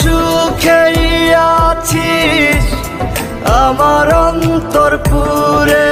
সুখেই আছিস আমার অন্তর পুরে।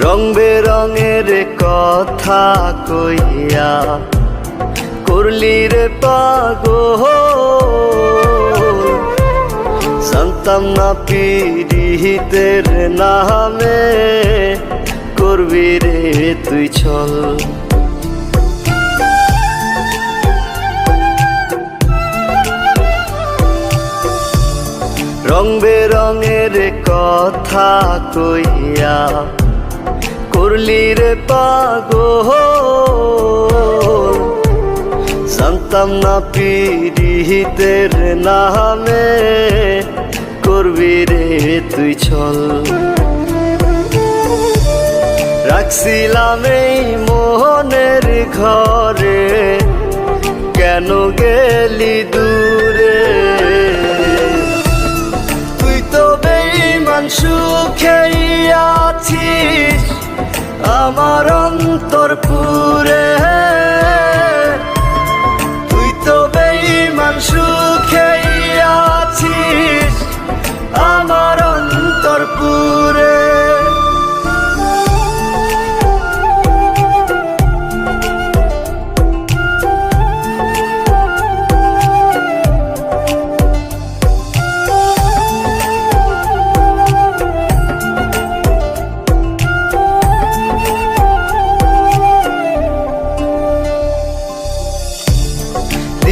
রং বেরঙের কথা কইয়া, করলি রে পাগো জানতাম না পিড়িতের নামে করবি রে তুই ছল রং বেরঙের কথা কইয়া করলি রে পাগো জানতাম না পিড়িতের নামে করবি রে তুই ছল রাখছিলাম এই মোহনের ঘরে, কেন গেলি দূরে? তুই তো বেইমান সুখেই আছিস আমার অন্তর পুরে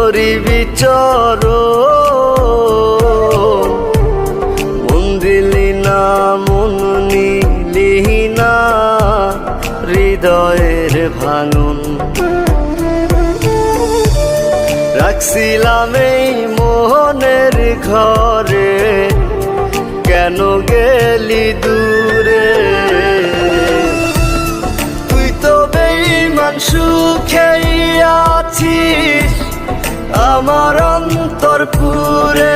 তোরি বিচর। মন না, মন নিলি না, হৃদয়ের ভাঙন রাখছিলাম এই মোহনের ঘরে, কেন গেলি দূরে? আমার অন্তর পুরে।